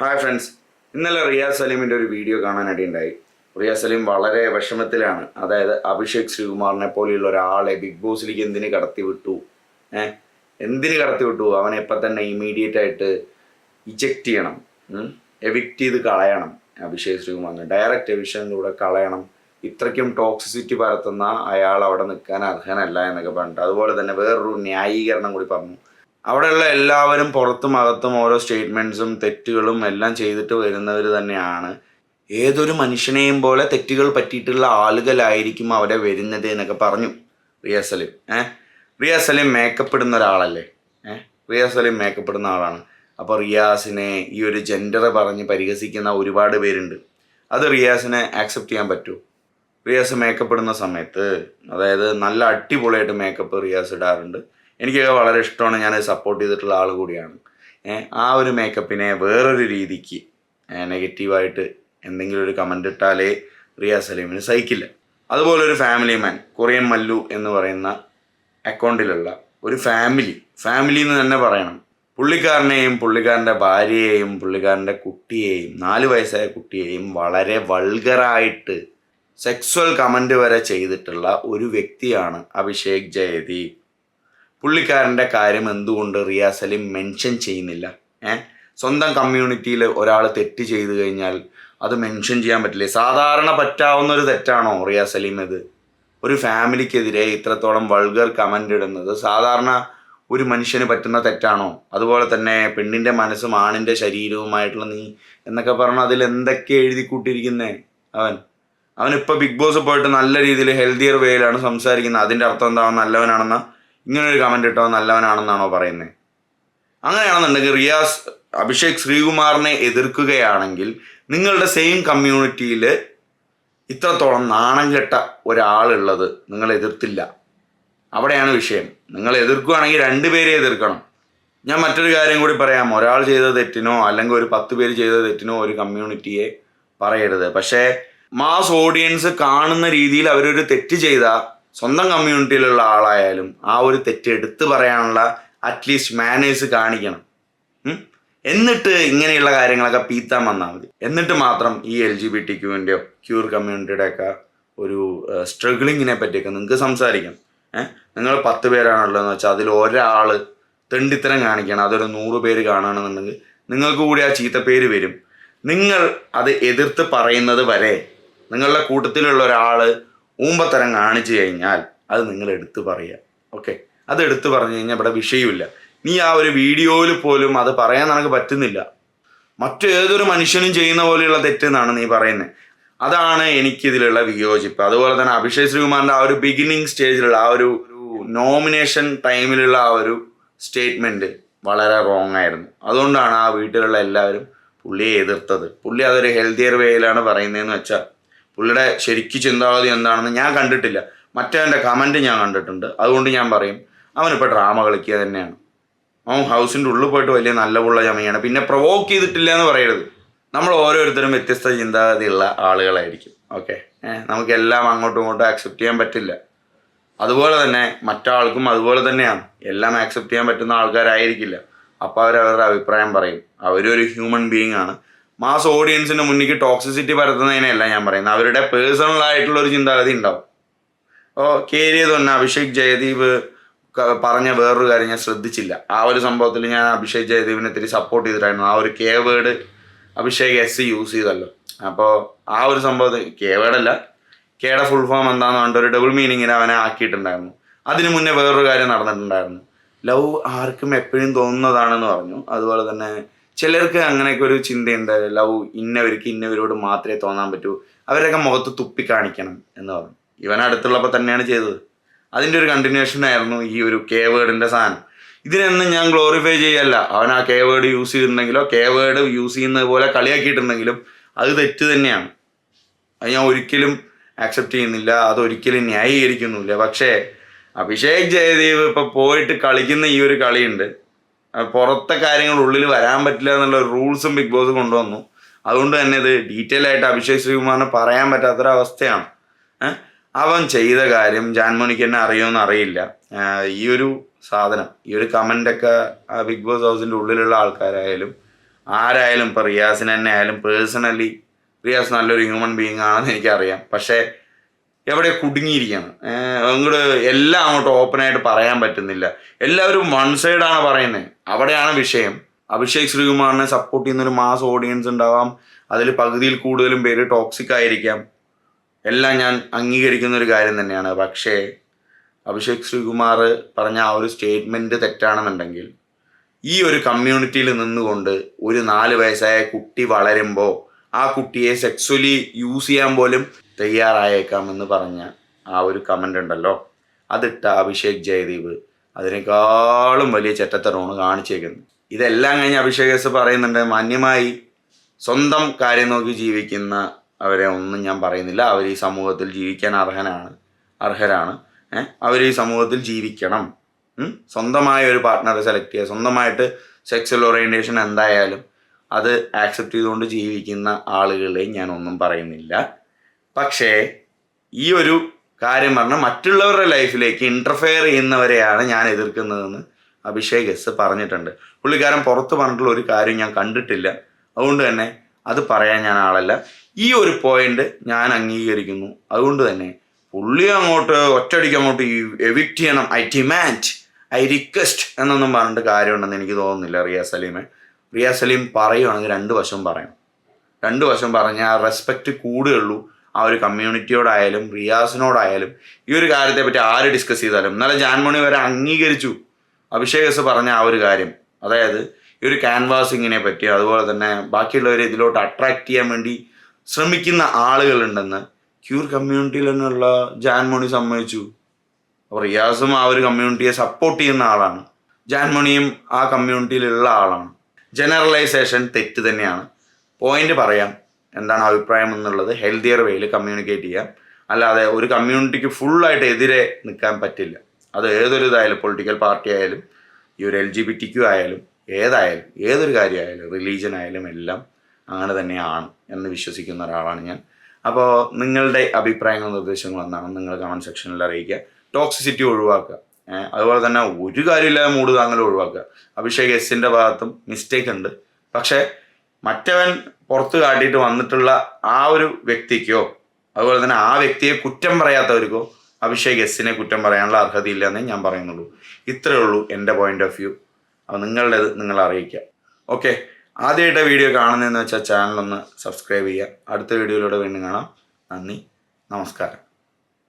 Hi friends ഇന്നലെ റിയാസ് സലീമിന്റെ ഒരു video കാണാനിടയുണ്ടായി Riyas Saleem വളരെ വിഷമത്തിലാണ്. അതായത് അഭിഷേക് ശ്രീകുമാറിനെ പോലെയുള്ള ഒരാളെ ബിഗ് ബോസിലേക്ക് എന്തിന് കടത്തി വിട്ടു? ഏഹ് എന്തിന് കടത്തി വിട്ടു? അവനെ ഇപ്പം തന്നെ ഇമീഡിയറ്റ് ആയിട്ട് ഇജക്റ്റ് ചെയ്യണം. എവിക്റ്റ് ചെയ്ത് കളയണം അഭിഷേക് ശ്രീകുമാറിനെ. ഡയറക്റ്റ് എവിഷനിലൂടെ കളയണം. ഇത്രയ്ക്കും ടോക്സിസിറ്റി പരത്തുന്ന അയാൾ അവിടെ നിൽക്കാൻ അർഹനല്ല എന്നൊക്കെ പറഞ്ഞിട്ട്. അതുപോലെ തന്നെ വേറൊരു ന്യായീകരണം കൂടി പറഞ്ഞു. അവിടെയുള്ള എല്ലാവരും പുറത്തും അകത്തും ഓരോ സ്റ്റേറ്റ്മെന്റ്സും തെറ്റുകളും എല്ലാം ചെയ്തിട്ട് വരുന്നവർ തന്നെയാണ്. ഏതൊരു മനുഷ്യനെയും പോലെ തെറ്റുകൾ പറ്റിയിട്ടുള്ള ആളുകളായിരിക്കും അവിടെ വരുന്നത് എന്നൊക്കെ പറഞ്ഞു. റിയ സലീം. ഏഹ് റിയ സലീം മേക്കപ്പ് ഇടുന്ന ഒരാളല്ലേ? ഏഹ് റിയ സലീം മേക്കപ്പ് ഇടുന്ന ആളാണ്. അപ്പോൾ റിയാസിനെ ഈ ഒരു ജെൻഡർ പറഞ്ഞ് പരിഹസിക്കുന്ന ഒരുപാട് പേരുണ്ട്. അത് റിയാസിനെ ആക്സെപ്റ്റ് ചെയ്യാൻ പറ്റൂ. റിയാസ് മേക്കപ്പ് ഇടുന്ന സമയത്ത് അതായത് നല്ല അടിപൊളിയായിട്ട് മേക്കപ്പ് റിയാസ് ഇടാറുണ്ട്. എനിക്കൊക്കെ വളരെ ഇഷ്ടമാണ് ഞാൻ സപ്പോർട്ട് ചെയ്തിട്ടുള്ള ആൾ കൂടിയാണ്. ആ ഒരു മേക്കപ്പിനെ വേറൊരു രീതിക്ക് നെഗറ്റീവായിട്ട് എന്തെങ്കിലും ഒരു കമന്റ് ഇട്ടാലേ റിയാസ് സലീമിന് സഹിക്കില്ല. അതുപോലെ ഒരു ഫാമിലി മാൻ കൊറിയൻ മല്ലു എന്ന് പറയുന്ന അക്കൗണ്ടിലുള്ള ഒരു ഫാമിലി ഫാമിലി എന്ന് തന്നെ പറയണം. പുള്ളിക്കാരനെയും പുള്ളിക്കാരന്റെ ഭാര്യയെയും പുള്ളിക്കാരന്റെ കുട്ടിയെയും നാല് വയസ്സായ കുട്ടിയെയും വളരെ വൾഗറായിട്ട് സെക്സ്വൽ കമന്റ് വരെ ചെയ്തിട്ടുള്ള ഒരു വ്യക്തിയാണ് അഭിഷേക് ജയദീപ്. പുള്ളിക്കാരന്റെ കാര്യം എന്തുകൊണ്ട് റിയാസ് അലി മെൻഷൻ ചെയ്യുന്നില്ല? ഏഹ് സ്വന്തം കമ്മ്യൂണിറ്റിയിൽ ഒരാൾ തെറ്റ് ചെയ്തു കഴിഞ്ഞാൽ അത് മെൻഷൻ ചെയ്യാൻ പറ്റില്ലേ? സാധാരണ പറ്റാവുന്ന ഒരു തെറ്റാണോ റിയാസ് അലീം ഇത്? ഒരു ഫാമിലിക്കെതിരെ ഇത്രത്തോളം വൾഗർ കമന്റ് ഇടുന്നത് സാധാരണ ഒരു മനുഷ്യന് പറ്റുന്ന തെറ്റാണോ? അതുപോലെ തന്നെ പെണ്ണിന്റെ മനസ്സും ആണിന്റെ ശരീരവുമായിട്ടുള്ള നീ എന്നൊക്കെ പറഞ്ഞാൽ അതിൽ എന്തൊക്കെ എഴുതി കൂട്ടിയിരിക്കുന്നേ അവൻ? അവനിപ്പോൾ ബിഗ് ബോസ് പോയിട്ട് നല്ല രീതിയിൽ ഹെൽത്തിയർ വേയിലാണ് സംസാരിക്കുന്നത്. അതിന്റെ അർത്ഥം എന്താ നല്ലവനാണെന്നാണ് നല്ലവനാണെന്ന ഇങ്ങനെ ഒരു കമന്റ് ഇട്ടോ നല്ലവനാണെന്നാണോ പറയുന്നത് അങ്ങനെയാണെന്നുണ്ടെങ്കിൽ റിയാസ് അഭിഷേക് ശ്രീകുമാറിനെ എതിർക്കുകയാണെങ്കിൽ നിങ്ങളുടെ സെയിം കമ്മ്യൂണിറ്റിയിൽ ഇത്രത്തോളം നാണം കെട്ട ഒരാളുള്ളത് നിങ്ങൾ എതിർത്തില്ല. അവിടെയാണ് വിഷയം. നിങ്ങൾ എതിർക്കുകയാണെങ്കിൽ രണ്ടുപേരെ എതിർക്കണം. ഞാൻ മറ്റൊരു കാര്യം കൂടി പറയാം. ഒരാൾ ചെയ്ത തെറ്റിനോ അല്ലെങ്കിൽ ഒരു പത്ത് പേര് ചെയ്ത തെറ്റിനോ ഒരു കമ്മ്യൂണിറ്റിയെ പറയരുത്. പക്ഷേ മാസ് ഓഡിയൻസ് കാണുന്ന രീതിയിൽ അവരൊരു തെറ്റ് ചെയ്ത സ്വന്തം കമ്മ്യൂണിറ്റിയിലുള്ള ആളായാലും ആ ഒരു തെറ്റ് എടുത്തു പറയാനുള്ള അറ്റ്ലീസ്റ്റ് മാനേഴ്സ് കാണിക്കണം. എന്നിട്ട് ഇങ്ങനെയുള്ള കാര്യങ്ങളൊക്കെ പീത്താൻ വന്നാൽ മതി. എന്നിട്ട് മാത്രം ഈ എൽ ജി ബി ടി ക്യൂവിന്റെയോ ക്യൂർ കമ്മ്യൂണിറ്റിയുടെ ഒക്കെ ഒരു സ്ട്രഗിളിങ്ങിനെ പറ്റിയൊക്കെ നിങ്ങൾക്ക് സംസാരിക്കാം. ഏഹ്? നിങ്ങൾ പത്ത് പേരാണുള്ളതെന്ന് വെച്ചാൽ അതിൽ ഒരാൾ തെണ്ടിത്തരം കാണിക്കണം. അതൊരു നൂറ് പേര് കാണുകയാണെന്നുണ്ടെങ്കിൽ നിങ്ങൾക്ക് കൂടി ആ ചീത്ത പേര് വരും. നിങ്ങൾ അത് എതിർത്ത് പറയുന്നത് വരെ നിങ്ങളുടെ കൂട്ടത്തിലുള്ള ഒരാൾ ഊമ്പത്തരം കാണിച്ചു കഴിഞ്ഞാൽ അത് നിങ്ങൾ എടുത്തു പറയുക. ഓക്കെ അത് എടുത്തു പറഞ്ഞു കഴിഞ്ഞാൽ ഇവിടെ വിഷയമില്ല നീ ആ ഒരു വീഡിയോയിൽ പോലും അത് പറയാൻ നിനക്ക് പറ്റുന്നില്ല. മറ്റേതൊരു മനുഷ്യനും ചെയ്യുന്ന പോലെയുള്ള തെറ്റെന്നാണ് നീ പറയുന്നത്. അതാണ് എനിക്കിതിലുള്ള വിയോജിപ്പ്. അതുപോലെ തന്നെ അഭിഷേക് ശ്രീകുമാറിന്റെ ആ ഒരു ബിഗിനിങ് സ്റ്റേജിലുള്ള ആ ഒരു നോമിനേഷൻ ടൈമിലുള്ള ആ ഒരു സ്റ്റേറ്റ്മെന്റ് വളരെ റോങ് ആയിരുന്നു. അതുകൊണ്ടാണ് ആ വീട്ടിലുള്ള എല്ലാവരും പുള്ളിയെ എതിർത്തത്. പുള്ളി അതൊരു ഹെൽത്തിയർ വേയിലാണ് പറയുന്നതെന്ന് വെച്ചാൽ പുള്ളിയുടെ ശരിക്ക് ചിന്താഗതി എന്താണെന്ന് ഞാൻ കണ്ടിട്ടില്ല. മറ്റവന്റെ കമന്റ് ഞാൻ കണ്ടിട്ടുണ്ട്. അതുകൊണ്ട് ഞാൻ പറയും അവനിപ്പോൾ ഡ്രാമ കളിക്കുക തന്നെയാണ്. അവൻ ഹൗസിന്റെ ഉള്ളിൽ പോയിട്ട് വലിയ നല്ല പുള്ള ചമയാണ്. പിന്നെ പ്രൊവോക്ക് ചെയ്തിട്ടില്ല എന്ന് പറയരുത്. നമ്മൾ ഓരോരുത്തരും വ്യത്യസ്ത ചിന്താഗതിയുള്ള ആളുകളായിരിക്കും. ഓക്കെ നമുക്കെല്ലാം അങ്ങോട്ടും ഇങ്ങോട്ടും ആക്സെപ്റ്റ് ചെയ്യാൻ പറ്റില്ല. അതുപോലെ തന്നെ മറ്റാൾക്കും അതുപോലെ തന്നെയാണ്. എല്ലാം ആക്സെപ്റ്റ് ചെയ്യാൻ പറ്റുന്ന ആൾക്കാരായിരിക്കില്ല. അപ്പോൾ അവർ അവരുടെ അഭിപ്രായം പറയും. അവരൊരു ഹ്യൂമൻ ബീയിങ് ആണ്. മാസ് ഓഡിയൻസിന് മുന്നിലേക്ക് ടോക്സിസിറ്റി പരത്തുന്നതിനെയല്ല ഞാൻ പറയുന്നത്. അവരുടെ പേഴ്സണൽ ആയിട്ടുള്ള ഒരു ചിന്താഗതി ഉണ്ടാവും. ഓ കേരിയത് തന്നെ അഭിഷേക് ജയദീപ് പറഞ്ഞ വേറൊരു കാര്യം ഞാൻ ശ്രദ്ധിച്ചില്ല. ആ ഒരു സംഭവത്തിൽ ഞാൻ അഭിഷേക് ജയദീപിനെ ഇത്തിരി സപ്പോർട്ട് ചെയ്തിട്ടായിരുന്നു. ആ ഒരു K word Abhishek S use ചെയ്തല്ലോ. അപ്പോൾ ആ ഒരു സംഭവത്തിൽ കെ വേർഡല്ല കെയുടെ ഫുൾ ഫോം എന്താണെന്ന് പറഞ്ഞിട്ട് ഒരു ഡബിൾ മീനിങ്ങിന് അവനെ ആക്കിയിട്ടുണ്ടായിരുന്നു. അതിനു മുന്നേ വേറൊരു കാര്യം നടന്നിട്ടുണ്ടായിരുന്നു. ലവ് ആർക്കും എപ്പോഴും തോന്നുന്നതാണെന്ന് പറഞ്ഞു. അതുപോലെ തന്നെ ചിലർക്ക് അങ്ങനെയൊക്കെ ഒരു ചിന്തയുണ്ട് ലവ് ഇന്നവർക്ക് ഇന്നവരോട് മാത്രമേ തോന്നാൻ പറ്റൂ. അവരൊക്കെ മുഖത്ത് തുപ്പി കാണിക്കണം എന്ന് പറഞ്ഞു. ഇവൻ അടുത്തുള്ളപ്പോൾ തന്നെയാണ് ചെയ്തത്. അതിന്റെ ഒരു കണ്ടിന്യൂഷൻ ആയിരുന്നു ഈ ഒരു കെ വേർഡിന്റെ സാധനം. ഇതിനൊന്നും ഞാൻ ഗ്ലോറിഫൈ ചെയ്യല്ല. അവൻ ആ കെ വേർഡ് യൂസ് ചെയ്തിട്ടുണ്ടെങ്കിലോ കെ വേർഡ് യൂസ് ചെയ്യുന്നത് പോലെ കളിയാക്കിയിട്ടുണ്ടെങ്കിലും അത് തെറ്റ് തന്നെയാണ്. അത് ഞാൻ ഒരിക്കലും ആക്സെപ്റ്റ് ചെയ്യുന്നില്ല. അതൊരിക്കലും ന്യായീകരിക്കുന്നില്ല പക്ഷേ അഭിഷേക് ജയദേവ് ഇപ്പോൾ പോയിട്ട് കളിക്കുന്ന ഈ ഒരു കളിയുണ്ട്. പുറത്തെ കാര്യങ്ങൾ ഉള്ളിൽ വരാൻ പറ്റില്ല എന്നുള്ള റൂൾസും ബിഗ് ബോസ് കൊണ്ടുവന്നു. അതുകൊണ്ട് തന്നെ ഇത് ഡീറ്റെയിൽ ആയിട്ട് അഭിഷേക് ശ്രീകുമാറിന് പറയാൻ പറ്റാത്തൊരവസ്ഥയാണ്. അവൻ ചെയ്ത കാര്യം ജാൻമോണിക്ക് എന്നെ അറിയുമെന്ന് അറിയില്ല. ഈ ഒരു സാധനം ഈ ഒരു കമന്റൊക്കെ ബിഗ് ബോസ് ഹൗസിന്റെ ഉള്ളിലുള്ള ആൾക്കാരായാലും ആരായാലും ഇപ്പോൾ റിയാസിന് തന്നെ ആയാലും പേഴ്സണലി റിയാസ് നല്ലൊരു ഹ്യൂമൻ ബീങ് ആണെന്ന് എനിക്കറിയാം. പക്ഷേ എവിടെ കുടുങ്ങിയിരിക്കുകയാണ് അങ്ങോട്ട് എല്ലാം അങ്ങോട്ട് ഓപ്പണായിട്ട് പറയാൻ പറ്റുന്നില്ല. എല്ലാവരും വൺ സൈഡാണ് പറയുന്നത് അവിടെയാണ് വിഷയം. അഭിഷേക് ശ്രീകുമാറിനെ സപ്പോർട്ട് ചെയ്യുന്ന ഒരു മാസ് ഓഡിയൻസ് ഉണ്ടാവാം. അതിൽ പകുതിയിൽ കൂടുതലും പേര് ടോക്സിക് ആയിരിക്കാം. എല്ലാം ഞാൻ അംഗീകരിക്കുന്ന ഒരു കാര്യം തന്നെയാണ്. പക്ഷേ അഭിഷേക് ശ്രീകുമാർ പറഞ്ഞ ആ ഒരു സ്റ്റേറ്റ്മെന്റ് തെറ്റാണെന്നുണ്ടെങ്കിൽ ഈ ഒരു കമ്മ്യൂണിറ്റിയിൽ നിന്നുകൊണ്ട് ഒരു നാല് വയസ്സായ കുട്ടി വളരുമ്പോൾ ആ കുട്ടിയെ സെക്സ്വലി യൂസ് ചെയ്യാൻ പോലും തയ്യാറായേക്കാമെന്ന് പറഞ്ഞ ആ ഒരു കമന്റ് ഉണ്ടല്ലോ. അതിട്ട അഭിഷേക് ജയദീപ് അതിനേക്കാളും വലിയ ചെറ്റത്തരമാണ് കാണിച്ചേക്കുന്നത്. ഇതെല്ലാം കഴിഞ്ഞ് അഭിഷേക് എസ് പറയുന്നുണ്ട് മാന്യമായി സ്വന്തം കാര്യം നോക്കി ജീവിക്കുന്ന അവരെ ഒന്നും ഞാൻ പറയുന്നില്ല. അവർ ഈ സമൂഹത്തിൽ ജീവിക്കാൻ അർഹനാണ് അർഹരാണ്. അവർ ഈ സമൂഹത്തിൽ ജീവിക്കണം? സ്വന്തമായ ഒരു പാർട്ട്ണറെ സെലക്ട് ചെയ്യുക. സ്വന്തമായിട്ട് സെക്സ്വൽ ഓറിയന്റേഷൻ എന്തായാലും അത് ആക്സെപ്റ്റ് ചെയ്തുകൊണ്ട് ജീവിക്കുന്ന ആളുകളെ ഞാൻ ഒന്നും പറയുന്നില്ല. പക്ഷേ ഈ ഒരു കാര്യം പറഞ്ഞാൽ മറ്റുള്ളവരുടെ ലൈഫിലേക്ക് ഇന്റർഫെയർ ചെയ്യുന്നവരെയാണ് ഞാൻ എതിർക്കുന്നതെന്ന് അഭിഷേക് എസ് പറഞ്ഞിട്ടുണ്ട്. പുള്ളിക്കാരൻ പുറത്ത് പറഞ്ഞിട്ടുള്ള ഒരു കാര്യം ഞാൻ കണ്ടിട്ടില്ല. അതുകൊണ്ട് തന്നെ അത് പറയാൻ ഞാൻ ആളല്ല. ഈ ഒരു പോയിന്റ് ഞാൻ അംഗീകരിക്കുന്നു. അതുകൊണ്ട് തന്നെ പുള്ളി അങ്ങോട്ട് ഒറ്റയടിക്ക് അങ്ങോട്ട് എവിക്റ്റ് ചെയ്യണം. ഐ ഡിമാൻഡ് ഐ റിക്വസ്റ്റ് എന്നൊന്നും പറഞ്ഞിട്ട് കാര്യമുണ്ടെന്ന് എനിക്ക് തോന്നുന്നില്ല റിയാ സലീമെ. റിയാ സലീം പറയുവാണെങ്കിൽ രണ്ട് വശം പറയാം രണ്ട് വശം പറഞ്ഞാൽ റെസ്പെക്റ്റ് കൂടുകയുള്ളൂ. ആ ഒരു കമ്മ്യൂണിറ്റിയോടായാലും റിയാസിനോടായാലും ഈ ഒരു കാര്യത്തെ പറ്റി ആര് ഡിസ്കസ് ചെയ്താലും. ഇന്നലെ ജാൻമണി വരെ അംഗീകരിച്ചു അഭിഷേക് എസ് പറഞ്ഞ ആ ഒരു കാര്യം. അതായത് ഈ ഒരു ക്യാൻവാസിങ്ങിനെ പറ്റി അതുപോലെ തന്നെ ബാക്കിയുള്ളവരെ ഇതിലോട്ട് അട്രാക്ട് ചെയ്യാൻ വേണ്ടി ശ്രമിക്കുന്ന ആളുകളുണ്ടെന്ന് ക്യൂർ കമ്മ്യൂണിറ്റിയിൽ തന്നെയുള്ള ജാൻമണി സമ്മതിച്ചു. അപ്പോൾ റിയാസും ആ ഒരു കമ്മ്യൂണിറ്റിയെ സപ്പോർട്ട് ചെയ്യുന്ന ആളാണ്. ജാൻമണിയും ആ കമ്മ്യൂണിറ്റിയിലുള്ള ആളാണ്. ജനറലൈസേഷൻ തെറ്റ് തന്നെയാണ്. പോയിന്റ് പറയാം. എന്താണ് അഭിപ്രായം എന്നുള്ളത് ഹെൽത്തിയർ വേയിൽ കമ്മ്യൂണിക്കേറ്റ് ചെയ്യാം. അല്ലാതെ ഒരു കമ്മ്യൂണിറ്റിക്ക് ഫുള്ളായിട്ട് എതിരെ നിൽക്കാൻ പറ്റില്ല. അത് ഏതൊരു ഇതായാലും പൊളിറ്റിക്കൽ പാർട്ടി ആയാലും ഈ ഒരു L G B T Q ആയാലും ഏതായാലും ഏതൊരു കാര്യമായാലും റിലീജിയൻ ആയാലും എല്ലാം അങ്ങനെ തന്നെയാണ് എന്ന് വിശ്വസിക്കുന്ന ഒരാളാണ് ഞാൻ. അപ്പോൾ നിങ്ങളുടെ അഭിപ്രായങ്ങളും നിർദ്ദേശങ്ങളും എന്താണ് നിങ്ങൾ കമന്റ് സെക്ഷനിൽ അറിയിക്കുക. ടോക്സിസിറ്റി ഒഴിവാക്കുക. അതുപോലെ തന്നെ ഒരു കാര്യമില്ലാതെ മൂട് താങ്ങൽ ഒഴിവാക്കുക. അഭിഷേക് എസിന്റെ ഭാഗത്തും മിസ്റ്റേക്ക് ഉണ്ട്. പക്ഷേ മറ്റവൻ പുറത്ത് കാട്ടിയിട്ട് വന്നിട്ടുള്ള ആ ഒരു വ്യക്തിക്കോ അതുപോലെ തന്നെ ആ വ്യക്തിയെ കുറ്റം പറയാത്തവർക്കോ അഭിഷേക് എസ്സിനെ കുറ്റം പറയാനുള്ള അർഹതയില്ല എന്നേ ഞാൻ പറയുന്നുള്ളൂ. ഇത്രയേ ഉള്ളൂ എന്റെ പോയിന്റ് ഓഫ് വ്യൂ അപ്പോൾ നിങ്ങളുടേത് നിങ്ങൾ അറിയിക്കുക. ഓക്കെ ആദ്യമായിട്ട് വീഡിയോ കാണുന്നതെന്ന് വെച്ചാൽ ചാനലൊന്ന് സബ്സ്ക്രൈബ് ചെയ്യുക. അടുത്ത വീഡിയോയിലൂടെ വീണ്ടും കാണാം. നന്ദി. നമസ്കാരം.